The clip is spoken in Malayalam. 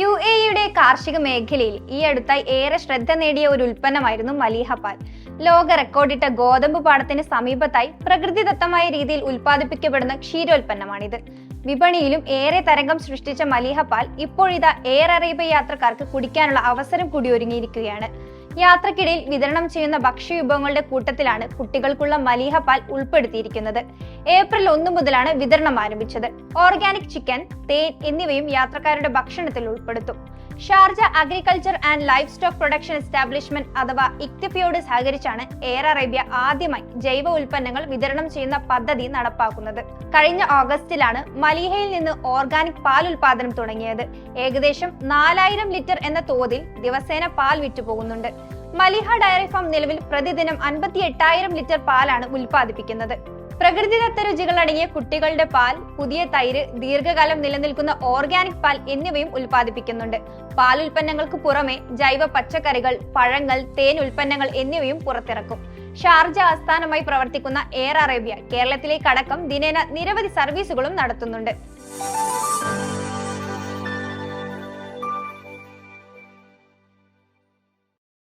യു എ കാർഷിക മേഖലയിൽ ഈ അടുത്തായി ഏറെ ശ്രദ്ധ നേടിയ ഒരു ഉൽപ്പന്നമായിരുന്നു മലീഹ പാൽ. ലോക റെക്കോർഡിട്ട ഗോതമ്പ് പാടത്തിന് സമീപത്തായി പ്രകൃതിദത്തമായ രീതിയിൽ ഉൽപ്പാദിപ്പിക്കപ്പെടുന്ന ക്ഷീരോൽപ്പന്നമാണിത്. വിപണിയിലും ഏറെ തരംഗം സൃഷ്ടിച്ച മലീഹ പാൽ ഇപ്പോഴിതാ എയർ അറേബ്യ യാത്രക്കാർക്ക് കുടിക്കാനുള്ള അവസരം കൂടി ഒരുങ്ങിയിരിക്കുകയാണ് യാത്രക്കിടയിൽ വിതരണം ചെയ്യുന്ന ഭക്ഷ്യവിഭവങ്ങളുടെ കൂട്ടത്തിലാണ് കുട്ടികൾക്കുള്ള മലീഹ പാൽ ഉൾപ്പെടുത്തിയിരിക്കുന്നത്. ഏപ്രിൽ ഒന്ന് മുതലാണ് വിതരണം ആരംഭിച്ചത്. ഓർഗാനിക് ചിക്കൻ തേൻ എന്നിവയും യാത്രക്കാരുടെ ഭക്ഷണത്തിൽ ഉൾപ്പെടുത്തും. Sharjah agriculture and livestock production establishment അഥവാ ഇക്തിഫിയോട് സഹകരിച്ചാണ് എയർ അറേബ്യ ആദ്യമായി ജൈവ ഉൽപ്പന്നങ്ങൾ വിതരണം ചെയ്യുന്ന പദ്ധതി നടപ്പാക്കുന്നത്. കഴിഞ്ഞ ഓഗസ്റ്റിലാണ് മലീഹയിൽ നിന്ന് ഓർഗാനിക് പാൽ ഉൽപാദനം തുടങ്ങിയത്. ഏകദേശം നാലായിരം ലിറ്റർ എന്ന തോതിൽ ദിവസേന പാൽ വിറ്റുപോകുന്നുണ്ട്. മലിഹ ഡയറി ഫാം നിലവിൽ പ്രതിദിനം അൻപത്തി എട്ടായിരം ലിറ്റർ പാലാണ് ഉൽപ്പാദിപ്പിക്കുന്നത്. പ്രകൃതിദത്ത രുചികൾ അടങ്ങിയ കുട്ടികളുടെ പാൽ പുതിയ തൈര് ദീർഘകാലം നിലനിൽക്കുന്ന ഓർഗാനിക് പാൽ എന്നിവയും ഉൽപ്പാദിപ്പിക്കുന്നുണ്ട്. പാൽ ഉൽപ്പന്നങ്ങൾക്ക് പുറമെ ജൈവ പച്ചക്കറികൾ പഴങ്ങൾ തേൻ ഉൽപ്പന്നങ്ങൾ എന്നിവയും പുറത്തിറക്കും. ഷാർജ ആസ്ഥാനമായി പ്രവർത്തിക്കുന്ന എയർ അറേബ്യ കേരളത്തിലേക്കടക്കം ദിനേന നിരവധി സർവീസുകളും നടത്തുന്നുണ്ട്.